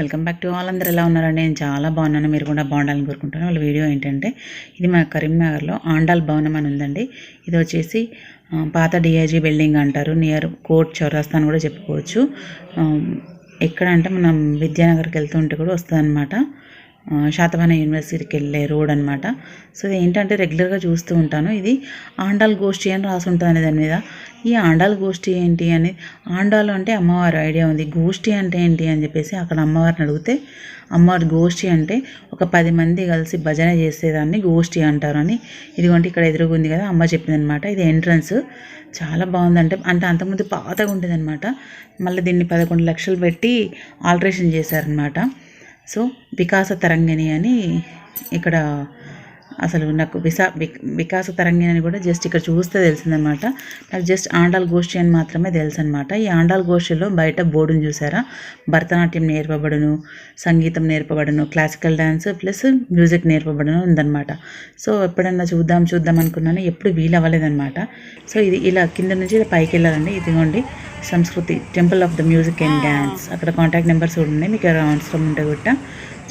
Welcome back to all. అందరు ఎలా ఉన్నారండి? నేను చాలా బాగున్నాను. మీరు కూడా బాగుండాలని కోరుకుంటాను వాళ్ళ వీడియో ఏంటంటే ఇది మా కరీంనగర్లో ఆండాల్ భవనం అని ఉందండి. ఇది వచ్చేసి పాత డిఐజీ బిల్డింగ్ అంటారు. నియర్ కోర్ట్ చౌరస్తా అని కూడా చెప్పుకోవచ్చు. ఎక్కడ అంటే మనం విద్యానగర్కి వెళ్తుంటే కూడా వస్తుందన్నమాట. శాతవాహన యూనివర్సిటీకి వెళ్ళే రోడ్ అనమాట సో ఇది ఏంటంటే రెగ్యులర్గా చూస్తూ ఉంటాను. ఇది ఆండాల్ గోష్ఠి అని రాసి ఉంటుంది దాని మీద. ఈ ఆండాల్ గోష్ఠి ఏంటి అని ఆండాలు అంటే అమ్మవారి ఐడియా ఉంది. గోష్ఠి అంటే ఏంటి అని చెప్పేసి అక్కడ అమ్మవారిని అడిగితే అమ్మవారి గోష్ఠి అంటే ఒక పది మంది కలిసి భజన చేసేదాన్ని గోష్ఠి అంటారు అని. ఇదిగోంటే ఇక్కడ ఎదురుగుంది కదా అమ్మ చెప్పింది అనమాట ఇది ఎంట్రన్స్. చాలా బాగుందంటే అంటే అంతకుముందు పాతగా ఉండేదనమాట మళ్ళీ దీన్ని పదకొండు లక్షలు పెట్టి ఆల్టరేషన్ చేశారనమాట సో వికాస తరంగిణి అని ఇక్కడ అసలు నాకు విసా వికాస తరంగి అని కూడా జస్ట్ ఇక్కడ చూస్తే తెలిసిందనమాట. నాకు జస్ట్ ఆండాల్ గోష్ఠి అని మాత్రమే తెలుసు అనమాట ఈ ఆండాల్ గోష్ఠిలో బయట బోర్డును చూసారా? భరతనాట్యం నేర్పబడును సంగీతం నేర్పబడును క్లాసికల్ డ్యాన్స్ ప్లస్ మ్యూజిక్ నేర్పబడును ఉందన్నమాట సో ఎప్పుడన్నా చూద్దాం చూద్దాం అనుకున్నాను. ఎప్పుడు వీలు అవ్వలేదనమాట సో ఇది ఇలా కింద నుంచి ఇలా పైకి వెళ్ళాలండి. ఇదిగోండి Sanskriti temple of the music and dance అక్కడ కాంటాక్ట్ నెంబర్స్ కూడా ఉన్నాయి. మీకు ఎవరైనా అవసరం ఉంటే కూడా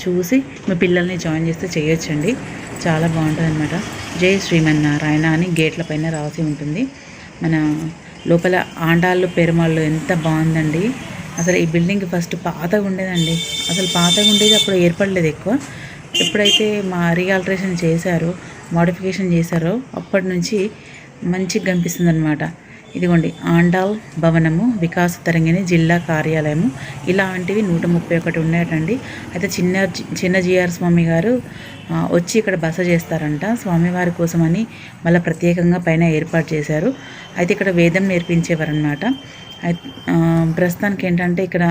చూసి మీ పిల్లల్ని జాయిన్ చేస్తే చేయొచ్చండి. చాలా బాగుంటుంది అనమాట జై శ్రీమన్నారాయణ అని గేట్ల పైన రాసి ఉంటుంది. మన లోపల ఆండాళ్ళు పెరుమాళ్ళు ఎంత బాగుందండి. అసలు ఈ బిల్డింగ్ ఫస్ట్ పాతగా ఉండేదండి. అసలు పాతగా ఉండేది అప్పుడు ఏర్పడలేదు ఎక్కువ. ఎప్పుడైతే మా రీఆల్ట్రేషన్ చేశారో మోడిఫికేషన్ చేశారో అప్పటి నుంచి మంచిగా కనిపిస్తుంది అనమాట ఇదిగోండి ఆండాల్ భవనము వికాస తరంగిణి జిల్లా కార్యాలయము. ఇలాంటివి నూట ముప్పై ఒకటి ఉన్నాయటండి. అయితే చిన్న చిన్న జిఆర్ స్వామి గారు వచ్చి ఇక్కడ బస చేస్తారంట. స్వామివారి కోసమని మళ్ళీ ప్రత్యేకంగా పైన ఏర్పాటు చేశారు. అయితే ఇక్కడ వేదం నేర్పించేవారనమాట అయితే ప్రస్తుతానికి ఏంటంటే ఇక్కడ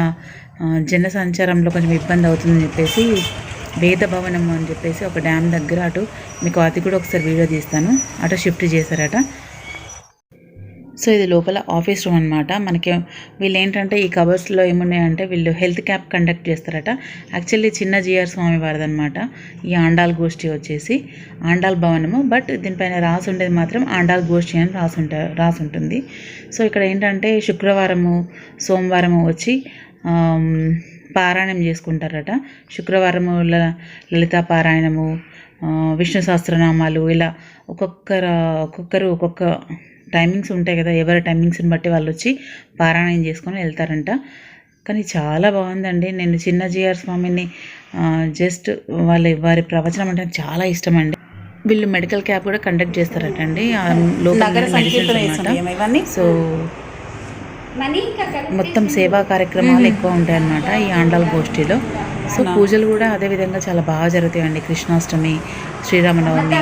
జన సంచారంలో కొంచెం ఇబ్బంది అవుతుందని చెప్పేసి వేద భవనం అని చెప్పేసి ఒక డ్యామ్ దగ్గర అటు మీకు అది కూడా ఒకసారి వీడియో తీస్తాను. అటు షిఫ్ట్ చేశారట. సో ఇది లోపల ఆఫీస్ రూమ్ అనమాట మనకి వీళ్ళు ఏంటంటే ఈ కవర్స్లో ఏమున్నాయంటే వీళ్ళు హెల్త్ క్యాంప్ కండక్ట్ చేస్తారట. యాక్చువల్లీ చిన్న జిఆర్ స్వామి వారిదనమాట ఈ ఆండాల్ గోష్ఠి వచ్చేసి ఆండాల్ భవనము. బట్ దీనిపైన రాసి ఉండేది మాత్రం ఆండాల్ గోష్ఠి అని రాసి రాసి ఉంటుంది. సో ఇక్కడ ఏంటంటే శుక్రవారము సోమవారము వచ్చి పారాయణం చేసుకుంటారట. శుక్రవారము ల- లలితా పారాయణము విష్ణు సహస్రనామాలు ఇలా ఒక్కొక్కరు ఒక్కొక్కరు ఒక్కొక్క టైమింగ్స్ ఉంటాయి కదా ఎవరి టైమింగ్స్ని బట్టి వాళ్ళు వచ్చి పారాయణం చేసుకొని వెళ్తారంట. కానీ చాలా బాగుందండి. నేను చిన్న జిఆర్ స్వామిని జస్ట్ వాళ్ళ వారి ప్రవచనం అంటే చాలా ఇష్టం అండి వీళ్ళు మెడికల్ క్యాప్ కూడా కండక్ట్ చేస్తారట అండి మెడిసిన్స్ సో మొత్తం సేవా కార్యక్రమాలు ఎక్కువ ఉంటాయి అన్నమాట ఈ ఆండాల్ గోష్ఠిలో. సో పూజలు కూడా అదే విధంగా చాలా బాగా జరుగుతాయండి. కృష్ణాష్టమి శ్రీరామనవమి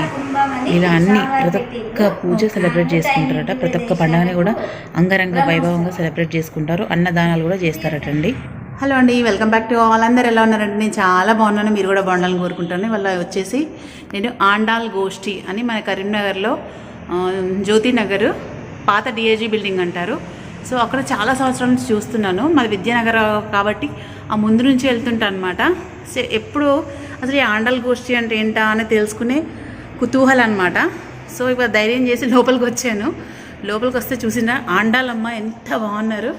ఇలా అన్ని ప్రతి ఒక్క పూజ సెలబ్రేట్ చేసుకుంటారట. ప్రతి ఒక్క పండుగని కూడా అంగరంగ వైభవంగా సెలబ్రేట్ చేసుకుంటారు. అన్నదానాలు కూడా చేస్తారటండి. హలో అండి వెల్కమ్ బ్యాక్ టు ఆల్. అందరు ఎలా ఉన్నారంటే నేను చాలా బాగున్నాను. మీరు కూడా బాగుండాలని కోరుకుంటాను. వాళ్ళ వచ్చేసి నేను ఆండాల్ గోష్ఠి అని మన కరీంనగర్లో జ్యోతి నగర్ పాత డిఏజీ బిల్డింగ్ అంటారు. సో అక్కడ చాలా సంవత్సరాల నుంచి చూస్తున్నాను. మాది విద్యానగర్ కాబట్టి ఆ ముందు నుంచి వెళ్తుంటా అనమాట సో ఎప్పుడు అసలు ఈ ఆండల్ గోష్ఠి అంటే ఏంటా అని తెలుసుకునే కుతూహలం అనమాట సో ఇప్పుడు ధైర్యం చేసి లోపలికి వచ్చాను. లోపలికి వస్తే చూసిన ఆండాలమ్మ ఎంత బాగున్నారు.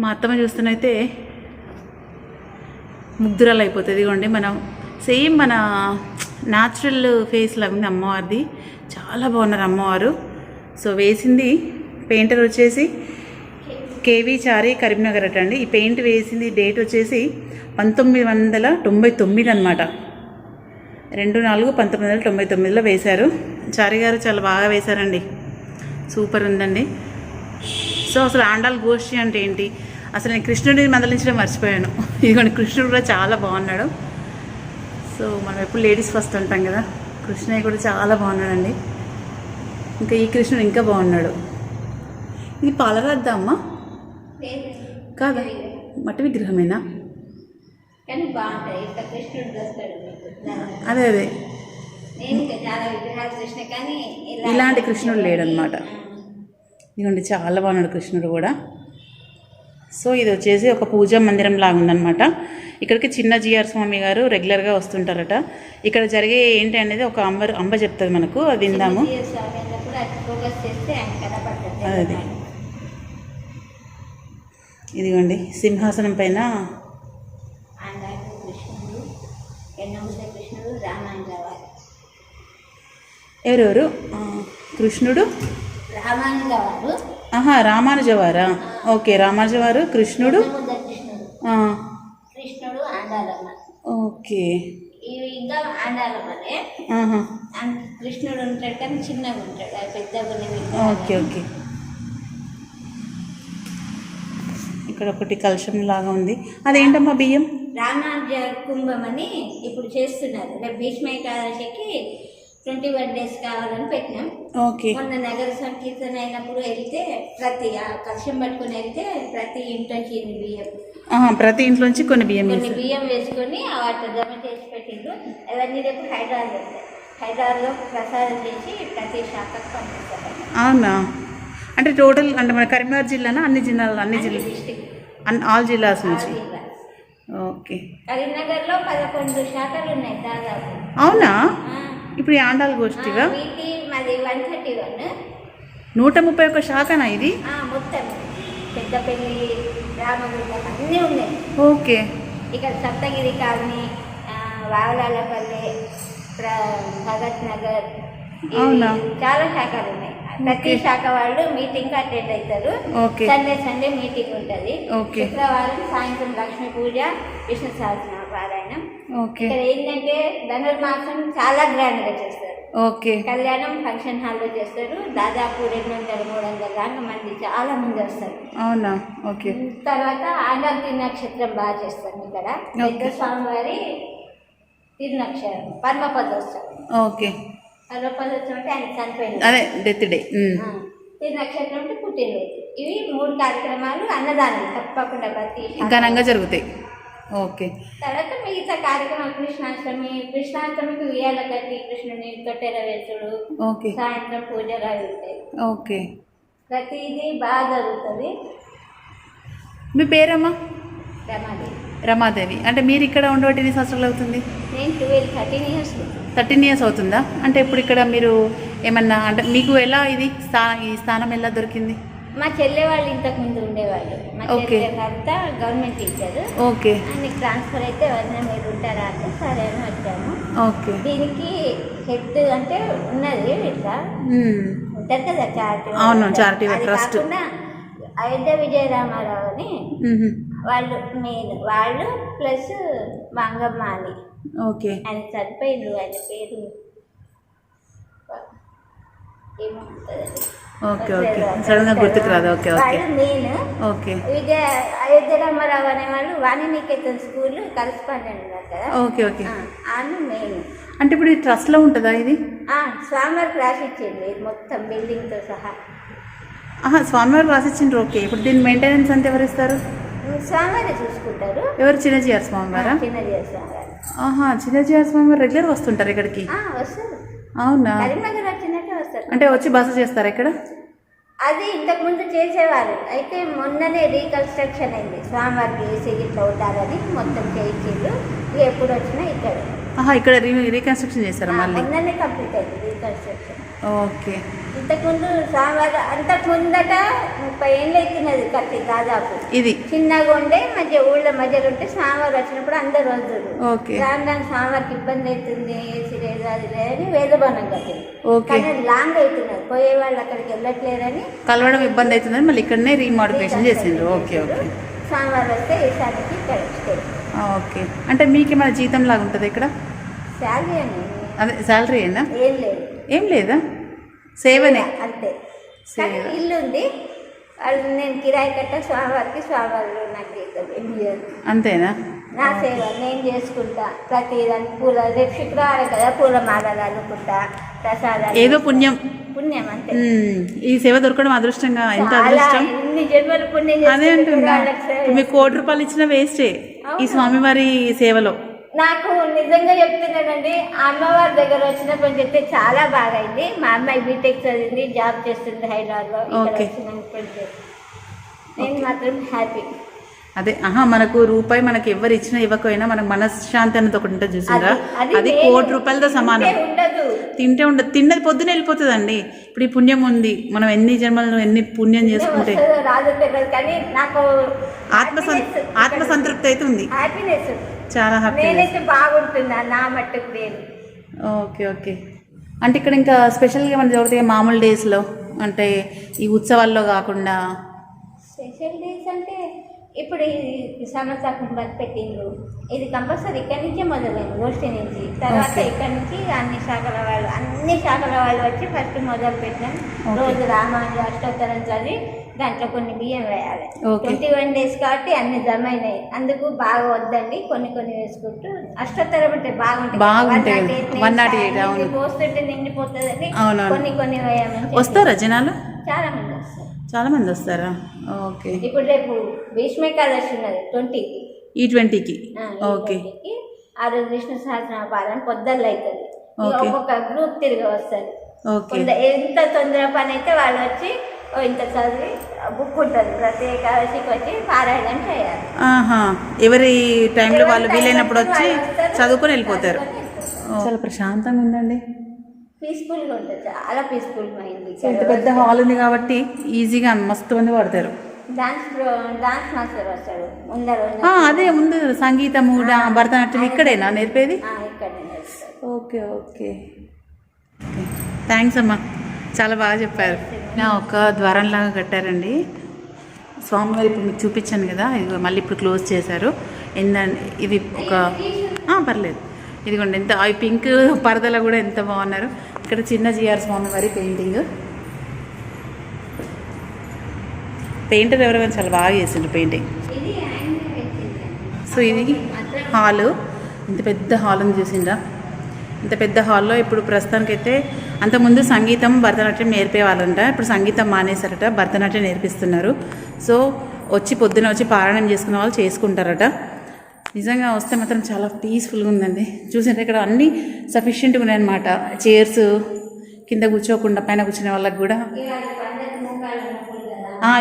మా అత్తమ్మ చూస్తున్నైతే ముగ్ధురాలు అయిపోతుంది ఇదిగోండి మనం. సేమ్ మన న్యాచురల్ ఫేస్ లాగా ఉంది అమ్మవారిది. చాలా బాగున్నారు అమ్మవారు. సో వేసింది పెయింటర్ వచ్చేసి కేవీ చారి కరీంనగర్ అట అండి. ఈ పెయింట్ వేసింది డేట్ వచ్చేసి పంతొమ్మిది వందల తొంభై తొమ్మిది అనమాట రెండు నాలుగు పంతొమ్మిది వందల తొంభై తొమ్మిదిలో వేశారు. చారి గారు చాలా బాగా వేశారండి. సూపర్ ఉందండి. సో అసలు ఆండాల్ గోష్ఠి అంటే ఏంటి? అసలు నేను కృష్ణుడిని మందలించడం మర్చిపోయాను. ఇదిగోండి కృష్ణుడు కూడా చాలా బాగున్నాడు. సో మనం ఎప్పుడు లేడీస్ ఫస్ట్ అంటాం కదా? కృష్ణయ్య కూడా చాలా బాగున్నాడండి. ఇంకా ఈ కృష్ణుడు ఇంకా బాగున్నాడు. ఇది పాలరాద్దా అమ్మ? కాదా. మట్టి విగ్రహమేనా? అదే అదే. ఇలాంటి కృష్ణుడు లేడనమాట ఇదిగోండి చాలా బాగున్నాడు కృష్ణుడు కూడా. సో ఇది వచ్చేసి ఒక పూజా మందిరం లాగా ఉందన్నమాట. ఇక్కడికి చిన్న జిఆర్ స్వామి గారు రెగ్యులర్గా వస్తుంటారట. ఇక్కడ జరిగే ఏంటి అనేది ఒక అంబ అంబ చెప్తుంది మనకు. అది విందాము. అది ఫోకస్ చేస్తే ఆయన కనపడుతుంది అదే ఇదిగోండి సింహాసనం పైన ఎవరెవరు? కృష్ణుడు? ఆహా రామానుజవారా? ఓకే రామానుజవారు కృష్ణుడు? కృష్ణుడు. ఓకే. ఇంకా ఆండాలమ్మనే కృష్ణుడు ఉంటాడు కానీ చిన్నగా ఉంటాడు పెద్దగా ఓకే ఓకే. ఇక్కడ ఒకటి కలశం లాగా ఉంది. అదేంటమ్మా బియ్యం? రామానుజ కుంభం అని ఇప్పుడు చేస్తున్నారు. రేపు భీష్మ ఏకాదశికి ట్వంటీ వన్ డేస్ కావాలని పెట్టినాం. ఓకే. మొన్న నగర సంకీర్తన అయినప్పుడు వెళ్తే ప్రతి ఆ కలశం పట్టుకొని వెళ్తే ప్రతి ఇంట్లోంచి ఇన్ని బియ్యం. ప్రతి ఇంట్లోంచి కొన్ని బియ్యం కొన్ని. బియ్యం వేసుకొని వాటి జమ చేసి పెట్టిండ్రు. అవన్నీ రేపు హైదరాబాద్ హైదరాబాద్లో ప్రసాదం చేసి ప్రతి శాఖకు పంపిస్తారు. అవునా? అంటే టోటల్ అంటే మన కరీంనగర్ జిల్లానా అన్ని జిల్లాలు అన్ని జిల్లా అన్ ఆల్ జిల్లాస్ నుంచి. ఓకే. కరీంనగర్లో పదకొండు శాఖలు ఉన్నాయి దాదాపు. అవునా? ఇప్పుడు ఆండాల గోష్ఠిగా నూట ముప్పై ఒక్క శాఖనా ఇది? మొత్తం. పెద్దపల్లి రామగుండ అన్నీ ఉన్నాయి. ఓకే. ఇక్కడ సప్తగిరి కాలనీ వావలాలపల్లి ప్ర- భగత్ నగర్ అవునా? చాలా శాఖలు ఉన్నాయి. ప్రతి. శాఖ వాళ్ళు మీటింగ్ అటెండ్ అవుతారు. సండే సండే మీటింగ్ ఉంటుంది. శుక్రవారం సాయంత్రం లక్ష్మీ పూజ విష్ణు సహస్ర పారాయణం ఇక్కడ ఏంటంటే ధనుర్మాసం చాలా గ్రాండ్గా చేస్తారు. ఓకే కళ్యాణం ఫంక్షన్ హాల్లో చేస్తారు. దాదాపు రెండు వందల మూడు వందల దాకా మంది చాలా మంది వస్తారు. అవునా? ఓకే తర్వాత ఆండాల్ తిరునక్షత్రం బాగా చేస్తాం ఇక్కడ. పెద్ద స్వామివారి తిరునక్షరం పద్మపదోత్సవం. ఓకే అదే డెత్ డే తిరునక్షత్రం అంటే పుట్టినరోజు. ఇవి మూడు కార్యక్రమాలు అన్నదానం తప్పకుండా ప్రతి ఘనంగా జరుగుతాయి. ఓకే. తర్వాత మిగతా కార్యక్రమాలు కృష్ణాష్టమి కృష్ణాష్టమికి ఉయ్యాల కట్టి కృష్ణుని తొట్టెల వేసుడు ఓకే. సాయంత్రం పూజలు అవి ఉంటాయి. ఓకే. ప్రతిదీ బాగా జరుగుతుంది. మీ పేరమ్మా? రమాదేవి. రమాదేవి. అంటే మీరు ఇక్కడ ఉండబట్టి ఎన్ని సంవత్సరాలు అవుతుంది? థర్టీన్ ఇయర్స్ అవుతుందా. అంటే ఇప్పుడు ఇక్కడ మీరు ఏమన్నా అంటే మీకు ఎలా ఇది స్థా ఈ స్థానం ఎలా దొరికింది? మా చెల్లె వాళ్ళు ఇంతకు ముందు ఉండేవాళ్ళు. మా ఓకే. భర్త గవర్నమెంట్ టీచర్. ఓకే. ఆయనకి ట్రాన్స్ఫర్ అయితే ఎవరైనా మీరు ఉంటారా అంటే సరే అని వచ్చాము. ఓకే. దీనికి హెడ్ అంటే ఉన్నది ఇట్లా. ఉంటారు కదా చారిటీ అవును, చారిటీ ట్రస్ట్. అయోధ్య విజయరామారావు అని. వాళ్ళు మెయిన్ వాళ్ళు ప్లస్ మంగమ్మ అని ఓకే. ఆయన చనిపోయిండు ఆయన పేరు. Okay okay. గుర్తుకు రాదు. Okay okay. Main okay. Vijaya Ayodhya Ramarao అనే వాళ్ళు వాణినికేతన్ స్కూల్ కరస్పాండెంట్ ఉన్నారు కదా? Okay okay. ఆమె మెయిన్ అంటే ఇప్పుడు ఈ ట్రస్ట్లో ఉంటుందా ఇది? స్వామివారికి రాసి ఇచ్చింది మొత్తం బిల్డింగ్తో సహా. ఆహా స్వామివారు రాసిచ్చిండ్రు. ఓకే. ఇప్పుడు దీని మెయింటెనెన్స్ అంతా ఎవరు ఇస్తారు? స్వామివారి చూసుకుంటారు. ఎవరు? చిన్నజీఆర్ స్వామివారా? చిన్నది స్వామివారు. ఆహా చిన్నజీఆర్ స్వామివారు రెగ్యులర్ వస్తుంటారు ఇక్కడికి? వస్తారు. అవునా? కరీంనగర్ వచ్చినట్టే వస్తారు. అంటే వచ్చి బస చేస్తారా ఇక్కడ? అది ఇంతకు ముందు చేసేవారు. అయితే మొన్ననే రీకన్స్ట్రక్షన్ అయింది. స్వామివారికి ఏసీ ఇట్లా అవుతారని మొత్తం చేయించారు ఎప్పుడు వచ్చినా ఇక్కడ. ఆహా ఇక్కడ రీ రీకన్స్ట్రక్షన్ చేస్తారా మళ్ళీ? మొన్ననే కంప్లీట్ అయింది రీకన్స్ట్రక్షన్. ఓకే. ఇంతకుముందు స్వామివారు అంతకు ముందట ముప్పై ఏళ్ళు అవుతున్నది కట్టి దాదాపు. ఇది. చిన్నగా ఉండే మధ్య ఊళ్ళో మధ్యలో ఉంటే స్వామివారు వచ్చినప్పుడు అందరు ఓకే. రాను రాను స్వామివారికి ఇబ్బంది అవుతుంది ఏసీ లేదు అది లేదని వేదభవనం కట్టింది. ఓకే. కానీ లాంగ్ అవుతున్నది. పోయే వాళ్ళు అక్కడికి వెళ్ళట్లేరని కలవడం ఇబ్బంది అవుతుందని మళ్ళీ ఇక్కడనే రీమాడిఫికేషన్ చేసిండ్రు. Okay okay. స్వామివారు వస్తే ఈసారికి ఇక్కడ ఓకే. అంటే మీకు ఏమైనా జీతం లాగా ఉంటుంది ఇక్కడ? శాలరీ అని. అదే శాలరీ అయినా ఏం లేదు. ఏం లేదా? సేవనే. అంతే. కానీ ఇల్లు ఉంది వాళ్ళు నేను కిరాయి కట్ట స్వామివారికి స్వామివారు నాకు జీతం అంతేనా? నా సేవ నేను చేసుకుంటా. ప్రతి దానికి పూల రేపు శుక్రవారం కదా పూల మాలలు అల్లుకుంటా ప్రసాదాలు ఏదో పుణ్యం. పుణ్యం అంతే. ఉమ్, ఈ సేవ దొరకడం అదృష్టంగా ఎంత అదృష్టం? జన్మలు పుణ్యం అదే అంటున్నా. మీకు కోటి రూపాయలు ఇచ్చిన వేస్టే ఈ? స్వామివారి సేవలో. నాకు నిజంగా చెప్తున్నానండి అమ్మవారి దగ్గర వచ్చినప్పుడు చెప్తే చాలా బాగా అయింది మా అమ్మాయి బీటెక్ చదివింది జాబ్ చేస్తుంది హైదరాబాద్లో. ఇక్కడ ఓకే. నేను మాత్రం హ్యాపీ. అదే ఆహా మనకు రూపాయి మనకి ఎవరు ఇచ్చినా ఇవ్వకపోయినా మనకు మనశ్శాంతి అనేది ఒకటి ఉంటుంది చూసారా అది వేరు. కోటి రూపాయలతో సమానం. ఉండదు. తింటే ఉండదు. తిన్నది పొద్దున వెళ్ళిపోతుందండి. ఇప్పుడు ఈ పుణ్యం ఉంది. మనం ఎన్ని జన్మలను ఎన్ని పుణ్యం చేసుకుంటే. వస్తుందో రాదో తెలియదు. కానీ నాకు ఆత్మ సం- ఆత్మ సంతృప్తి అయితే ఉంది. హ్యాపీనెస్ చాలా హ్యాపీ నేనైతే బాగుంటున్నా నా మట్టుకు నేను. ఓకే ఓకే అంటే ఇక్కడ ఇంకా స్పెషల్గా మన జరుగుతాయి మామూలు డేస్లో అంటే ఈ ఉత్సవాల్లో కాకుండా స్పెషల్ డేస్ అంటే ఇప్పుడు ఈ సమస్య కుంభాలు పెట్టిండ్రు ఇది కంపల్సరీ ఇక్కడి నుంచే మొదలైంది గోష్ఠి నుంచి తర్వాత. ఇక్కడి నుంచి అన్ని శాఖల వాళ్ళు అన్ని శాఖల వాళ్ళు వచ్చి ఫస్ట్ మొదలు పెట్టాం Okay. రోజు రామాయణ అష్టోత్తరం చదివి దాంట్లో కొన్ని బియ్యం వేయాలి. ట్వంటీ వన్ డేస్ కాబట్టి అన్ని జమ అయినాయి అందుకు బాగా వద్దండి కొన్ని కొన్ని వేసుకుంటూ అష్టోత్తరం అంటే బాగుంటాయి బాగుంటాయి. 198 198, names, అవును. ఇది పోస్తుంటే నిండిపోతుందని. కొన్ని కొన్ని వేయమని వస్తారా జనాలు చాలా మంది వస్తారు. చాలా మంది వస్తారా? ఓకే. ఇప్పుడు రేపు భీష్మేకాదశి ఉన్నది ట్వంటీకి ఈ ట్వంటీకి ఓకే. ఆ రోజు విష్ణు సహస్ర పాలన పొద్దుల్లో అవుతుంది. ఒక్కొక్క గ్రూప్ తిరిగి వస్తారు. ఓకే. కొంత ఎంత తొందర పని అయితే వాళ్ళు వచ్చి ఇంత చదివి బుక్ ఉంటుంది. ప్రతి ఏకాదశికి వచ్చి పారాయణం చేయాలి. ఆహా. ఎవరి టైంలో వాళ్ళు వీలైనప్పుడు వచ్చి చదువుకొని వెళ్ళిపోతారు. చాలా ప్రశాంతంగా ఉందండి. పీస్ఫుల్గా ఉంటుంది. చాలా పీస్ఫుల్ మైండ్. ఇంత పెద్ద హాల్ ఉంది కాబట్టి ఈజీగా మస్తు మంది పడతారు. డాన్స్ డాన్స్ మాస్టర్ వస్తాడు. ముందర ఆ, అదే ఉంది సంగీతము భరతనాట్యం ఇక్కడేనా నేర్పేది? Okay okay. థ్యాంక్స్ అమ్మా. చాలా బాగా చెప్పారు. నా ఒక ద్వారంలాగా కట్టారండి. స్వామివారి ఇప్పుడు మీకు చూపించాను కదా ఇది మళ్ళీ ఇప్పుడు క్లోజ్ చేశారు. ఏందండి ఇది ఒక పర్లేదు. ఇదిగోండి ఎంత అవి పింక్ పరదలో కూడా ఎంత బాగున్నారు. ఇక్కడ చిన్న జిఆర్ స్వామి వారి పెయింటింగ్. పెయింటర్ ఎవరైనా చాలా బాగా చేసిండ్రు పెయింటింగ్. సో ఇది హాలు. ఇంత పెద్ద హాల్ అని చూసిండ్రా. ఇంత పెద్ద హాల్లో ఇప్పుడు ప్రస్తుతానికైతే అంతకుముందు సంగీతం భరతనాట్యం నేర్పేవాళ్ళంట. ఇప్పుడు సంగీతం మానేశారట భరతనాట్యం నేర్పిస్తున్నారు. సో వచ్చి పొద్దున వచ్చి పారాయణం చేసుకున్న వాళ్ళు చేసుకుంటారట. నిజంగా వస్తే మాత్రం చాలా పీస్ఫుల్గా ఉందండి. చూసారా ఇక్కడ అన్నీ సఫిషియెంట్గా ఉన్నాయన్నమాట. చైర్స్ కింద కూర్చోకుండా పైన కూర్చునే వాళ్ళకి కూడా.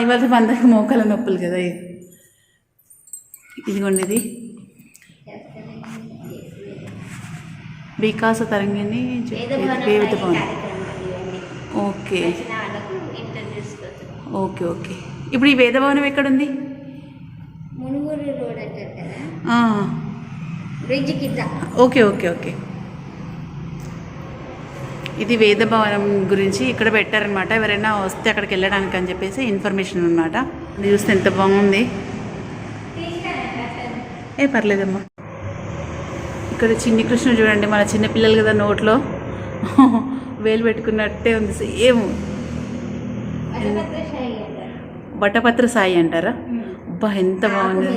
ఇవాళ పందరికి మోకాల నొప్పులు కదా ఇది. ఇదిగోండి ఇది. వికాస తరంగిణి వేవిత భవన్. ఓకే. Okay okay. ఇప్పుడు ఈ వేదభవనం ఎక్కడుంది మునుగోడు రోడ్ అంటారు కదా ఆ, బ్రిడ్జ్ కింద. Okay okay okay. ఇది వేదభవనం గురించి ఇక్కడ పెట్టారనమాట. ఎవరైనా వస్తే అక్కడికి వెళ్ళడానికి అని చెప్పేసి ఇన్ఫర్మేషన్ అనమాట చూస్తే ఎంత బాగుంది. ఏ పర్లేదమ్మా. ఇక్కడ చిన్ని కృష్ణుడు చూడండి మన చిన్న పిల్లలు కదా నోట్లో. వేలు పెట్టుకున్నట్టే ఉంది సేమ్. బట్టపత్ర సాయి అంటారా? అబ్బా ఎంత బాగుంది.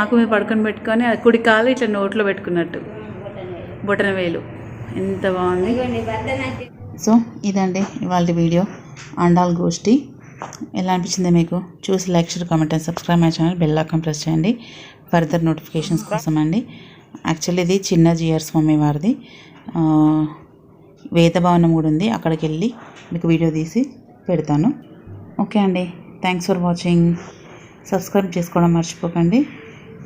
ఆకు మీద పడుకొని పెట్టుకొని కుడి కాలు ఇట్లా నోట్లో పెట్టుకున్నట్టు. బొటన వేలు. ఎంత బాగుంది. సో ఇదండి ఇవాళ వీడియో. అండాల్ గోష్ఠి. ఎలా అనిపించింది మీకు? చూసి like share comment and subscribe my channel bell icon press చేయండి. ఫర్దర్ నోటిఫికేషన్స్ కోసం అండి. యాక్చువల్లీ ఇది చిన్న జిఆర్ స్వామి వారిది. వేదభవనం కూడా ఉంది. అక్కడికి వెళ్ళి మీకు వీడియో తీసి పెడతాను. ఓకే అండి. Thanks for watching. సబ్స్క్రైబ్ చేసుకోవడం మర్చిపోకండి.